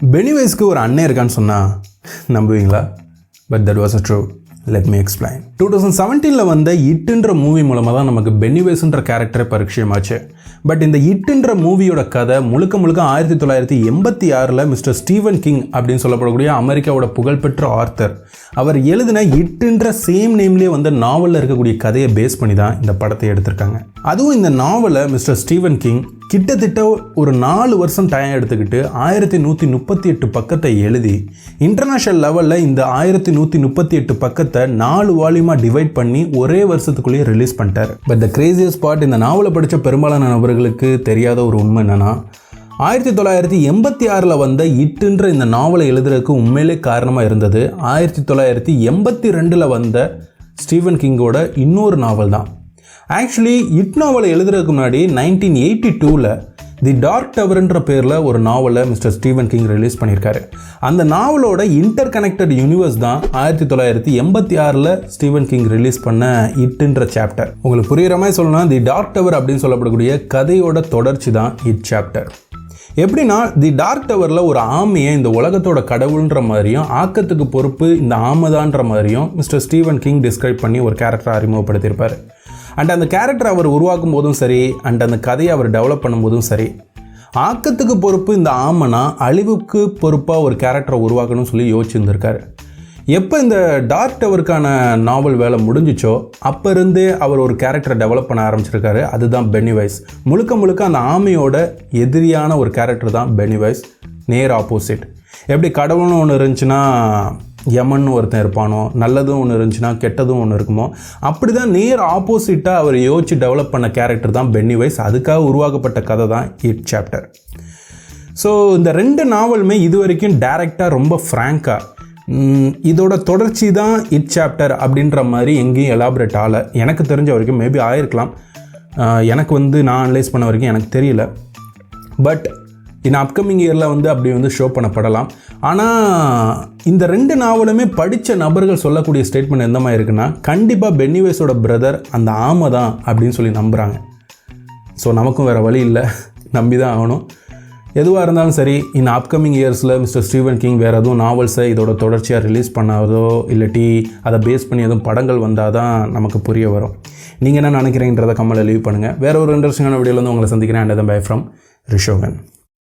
பெனிவேஸ்க்கு ஒரு அண்ணன் இருக்கான்னு சொன்னால் நம்புவீங்களா? But that was a true let me explain two thousand செவன்டீனில் வந்த இட்டுன்ற மூவி மூலமாக தான் நமக்கு பெனிவேஸ்ன்ற கேரக்டரை பரிச்சயமாச்சு. பட் இந்த இட்டுன்ற மூவியோட கதை முழுக்க முழுக்க ஆயிரத்தி தொள்ளாயிரத்தி எண்பத்தி ஆறில் மிஸ்டர் ஸ்டீவன் கிங் அப்படின்னு சொல்லப்படக்கூடிய அமெரிக்காவோட புகழ்பெற்ற ஆர்த்தர் அவர் எழுதின இட்டுன்ற சேம் நேம்லேயே வந்த நாவலில் இருக்கக்கூடிய கதையை பேஸ் பண்ணி தான் இந்த படத்தை எடுத்திருக்காங்க. அதுவும் இந்த நாவலை மிஸ்டர் ஸ்டீவன் கிங் கிட்டத்தட்ட ஒரு நாலு வருஷம் டைம் எடுத்துக்கிட்டு ஆயிரத்தி நூற்றி முப்பத்தி எட்டு பக்கத்தை எழுதி இன்டர்நேஷ்னல் லெவலில் இந்த ஆயிரத்தி நூற்றி முப்பத்தி எட்டு பக்கத்தை நாலு வால்யூமாக டிவைட் பண்ணி ஒரே வருஷத்துக்குள்ளேயே ரிலீஸ் பண்ணிட்டார். பட் த கிரேசியஸ் பார்ட் இந்த நாவலை படித்த பெரும்பாலான நபர்களுக்கு தெரியாத ஒரு உண்மை என்னென்னா ஆயிரத்தி தொள்ளாயிரத்தி எண்பத்தி ஆறில் வந்த இட்டுன்ற இந்த நாவலை எழுதுறதுக்கு உண்மையிலே காரணமாக இருந்தது ஆயிரத்தி தொள்ளாயிரத்தி எண்பத்தி ரெண்டில் வந்த ஸ்டீவன் கிங்கோட இன்னொரு நாவல் தான். ஆக்சுவலி இட் நாவலை எழுதுறதுக்கு முன்னாடி நைன்டீன் எயிட்டி டூவில் தி டார்க் டவர்ன்ற பேரில் ஒரு நாவலை மிஸ்டர் ஸ்டீவன் கிங் ரிலீஸ் பண்ணியிருக்காரு அந்த நாவலோட இன்டர் கனெக்டட் யூனிவர்ஸ் தான் ஆயிரத்தி தொள்ளாயிரத்தி எண்பத்தி ஆறில் ஸ்டீவன் கிங் ரிலீஸ் பண்ண இட்டுன்ற சாப்டர் உங்களுக்கு புரிகிற மாதிரி சொல்லணும்னா தி டார்க் டவர் அப்படின்னு சொல்லப்படக்கூடிய கதையோட தொடர்ச்சி தான் இட் சாப்டர் எப்படின்னா தி டார்க் டவரில் ஒரு ஆமையை இந்த உலகத்தோட கடவுள்ன்ற மாதிரியும் ஆக்கத்துக்கு பொறுப்பு இந்த ஆமைதான்ற மாதிரியும் மிஸ்டர் ஸ்டீவன் கிங் டிஸ்கிரைப் பண்ணி ஒரு கேரக்டரை அறிமுகப்படுத்தியிருப்பார். அண்ட் அந்த கேரக்டர் அவர் உருவாக்கும் போதும் சரி அண்ட் அந்த கதையை அவர் டெவலப் பண்ணும்போதும் சரி ஆக்கத்துக்கு பொறுப்பு இந்த ஆமனா அழிவுக்கு பொறுப்பாக ஒரு கேரக்டரை உருவாக்கணும்னு சொல்லி யோசிச்சிருந்திருக்காரு. எப்போ இந்த டார்க் டவருக்கான நாவல் வேலை முடிஞ்சிச்சோ அப்போ இருந்தே அவர் ஒரு கேரக்டரை டெவலப் பண்ண ஆரம்பிச்சிருக்காரு. அதுதான் பெனிவைஸ் முழுக்க முழுக்க அந்த ஆமையோட எதிரியான ஒரு கேரக்டர் தான் பெனிவைஸ் நேர் ஆப்போசிட் எப்படி கடவுள்னு ஒன்று இருந்துச்சுன்னா யமன் ஒருத்தன் இருப்பானோ நல்லதும் ஒன்று இருந்துச்சுன்னா கெட்டதும் ஒன்று இருக்குமோ அப்படி தான் நேர் ஆப்போசிட்டாக அவர் யோசிச்சு டெவலப் பண்ண கேரக்டர் தான் பென்னிவைஸ் அதுக்காக உருவாக்கப்பட்ட கதை தான் இட் சாப்டர் ஸோ இந்த ரெண்டு நாவலுமே இது வரைக்கும் டேரெக்டாக ரொம்ப ஃப்ராங்காக இதோட தொடர்ச்சி தான் இட் சாப்டர் அப்படின்ற மாதிரி எங்கேயும் எலாபரேட் ஆகலை. எனக்கு தெரிஞ்ச வரைக்கும் மேபி ஆயிருக்கலாம். எனக்கு வந்து நான் அனலைஸ் பண்ண வரைக்கும் எனக்கு தெரியல. பட் இன் அப்கமிங் இயரில் வந்து அப்படி வந்து ஷோ பண்ணப்படலாம். ஆனால் இந்த ரெண்டு நாவலுமே படித்த நபர்கள் சொல்லக்கூடிய ஸ்டேட்மெண்ட் எந்த மாதிரி இருக்குன்னா கண்டிப்பாக பென்னிவேஸோட பிரதர் அந்த ஆமை தான் அப்படின்னு சொல்லி நம்புகிறாங்க ஸோ நமக்கும் வேறு வழி இல்லை. நம்பி தான் ஆகணும். எதுவாக இருந்தாலும் சரி இன் அப்கமிங் இயர்ஸில் மிஸ்டர் ஸ்டீவன் கிங் வேறு எதுவும் நாவல்ஸை இதோட தொடர்ச்சியாக ரிலீஸ் பண்ணாதோ இல்லாட்டி அதை பேஸ் பண்ணி எதுவும் படங்கள் வந்தால் தான் நமக்கு புரிய வரும். நீங்கள் என்ன நினைக்கிறீங்கன்றதை கம்மலை லீவ் பண்ணுங்கள் வேறு ஒரு இன்ட்ரெஸ்டிங்கான வீடியோவில் வந்து உங்களை சந்திக்கிறேன். And bye from Rishokan.